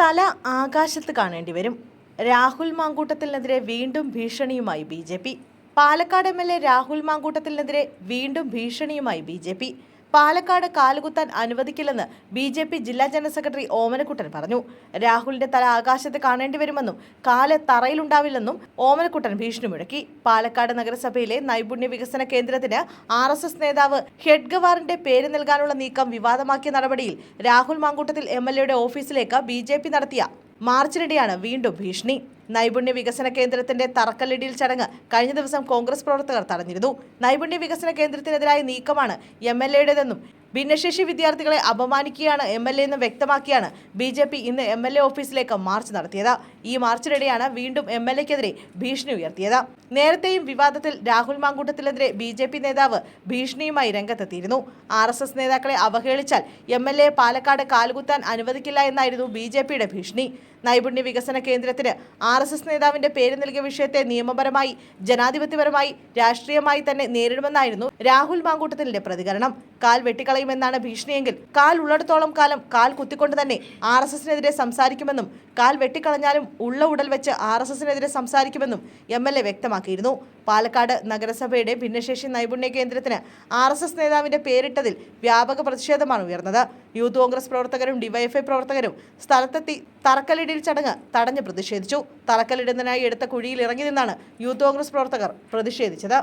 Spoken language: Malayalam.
തല ആകാശത്ത് കാണേണ്ടി വരും. രാഹുൽ മാങ്കൂട്ടത്തിനെതിരെ വീണ്ടും ഭീഷണിയുമായി B J P. Palakkad M L A Rahul മാങ്കൂട്ടത്തിനെതിരെ വീണ്ടും ഭീഷണിയുമായി ബി ജെ പി. പാലക്കാട് കാലുകുത്താൻ അനുവദിക്കില്ലെന്ന് ബി ജെ പി ജില്ലാ ജനറൽ സെക്രട്ടറി ഓമനക്കുട്ടൻ പറഞ്ഞു. രാഹുലിന്റെ തല ആകാശത്ത് കാണേണ്ടി വരുമെന്നും കാൽ തറയിലുണ്ടാവില്ലെന്നും ഓമനക്കുട്ടൻ ഭീഷണി മുഴക്കി പാലക്കാട് നഗരസഭയിലെ നൈപുണ്യ വികസന കേന്ദ്രത്തിന് ആർ എസ് എസ് നേതാവ് ഹെഡ്ഗവാറിന്റെ പേര് നൽകാനുള്ള നീക്കം വിവാദമാക്കിയ നടപടിയിൽ രാഹുൽ മാങ്കൂട്ടത്തിൽ എം എൽ എയുടെ ഓഫീസിലേക്ക് ബി നടത്തിയ മാർച്ചിനിടെയാണ് വീണ്ടും ഭീഷണി. നൈപുണ്യ വികസന കേന്ദ്രത്തിന്റെ തറക്കല്ലിടിയിൽ ചടങ്ങ് കഴിഞ്ഞ ദിവസം കോൺഗ്രസ് പ്രവർത്തകർ തടഞ്ഞിരുന്നു. നൈപുണ്യ വികസന കേന്ദ്രത്തിനെതിരായ നീക്കമാണ് എം എൽ എയുടേതെന്നും ഭിന്നശേഷി വിദ്യാർത്ഥികളെ അപമാനിക്കുകയാണ് എം എൽ എ എന്ന് വ്യക്തമാക്കിയാണ് ബി ജെ പി ഇന്ന് എം എൽ എ ഓഫീസിലേക്ക് മാർച്ച് നടത്തിയത്. ഈ മാർച്ചിനിടെയാണ് വീണ്ടും എം എൽ എക്കെതിരെ ഭീഷണി ഉയർത്തിയത്. നേരത്തെയും വിവാദത്തിൽ രാഹുൽ മാങ്കൂട്ടത്തിനെതിരെ ബി ജെ പി നേതാവ് ഭീഷണിയുമായി രംഗത്തെത്തിയിരുന്നു. ആർ എസ് എസ് നേതാക്കളെ അവഹേളിച്ചാൽ എം എൽ എ പാലക്കാട് കാലുകുത്താൻ അനുവദിക്കില്ല എന്നായിരുന്നു ബി ജെ പിയുടെ ഭീഷണി. നൈപുണ്യ വികസന കേന്ദ്രത്തിന് ആർ എസ് എസ് നേതാവിന്റെ പേര് നൽകിയ വിഷയത്തെ നിയമപരമായി ജനാധിപത്യപരമായി രാഷ്ട്രീയമായി തന്നെ നേരിടുമെന്നായിരുന്നു രാഹുൽ മാങ്കൂട്ടത്തിന്റെ പ്രതികരണം. കാൽ വെട്ടിക്കളയുമെന്നാണ് ഭീഷണിയെങ്കിൽ കാൽ ഉള്ളിടത്തോളം കാലം കാൽ കുത്തിക്കൊണ്ട് തന്നെ ആർ എസ് എസിനെതിരെ സംസാരിക്കുമെന്നും കാൽ വെട്ടിക്കളഞ്ഞാലും ഉള്ള ഉടൽ വെച്ച് ആർ എസ് എസിനെതിരെ സംസാരിക്കുമെന്നും എം എൽ എ വ്യക്തമാക്കിയിരുന്നു. പാലക്കാട് നഗരസഭയുടെ ഭിന്നശേഷി നൈപുണ്യ കേന്ദ്രത്തിന് ആർ എസ് എസ് നേതാവിന്റെ പേരിട്ടതിൽ വ്യാപക പ്രതിഷേധമാണ് ഉയർന്നത്. യൂത്ത് കോൺഗ്രസ് പ്രവർത്തകരും ഡിവൈഎഫ്ഐ പ്രവർത്തകരും സ്ഥലത്തെത്തി തറക്കല്ലിടിയിൽ ചടങ്ങ് തടഞ്ഞു പ്രതിഷേധിച്ചു. തറക്കല്ലിടുന്നതിനായി എടുത്ത കുഴിയിൽ ഇറങ്ങി നിന്നാണ് യൂത്ത് കോൺഗ്രസ് പ്രവർത്തകർ പ്രതിഷേധിച്ചത്.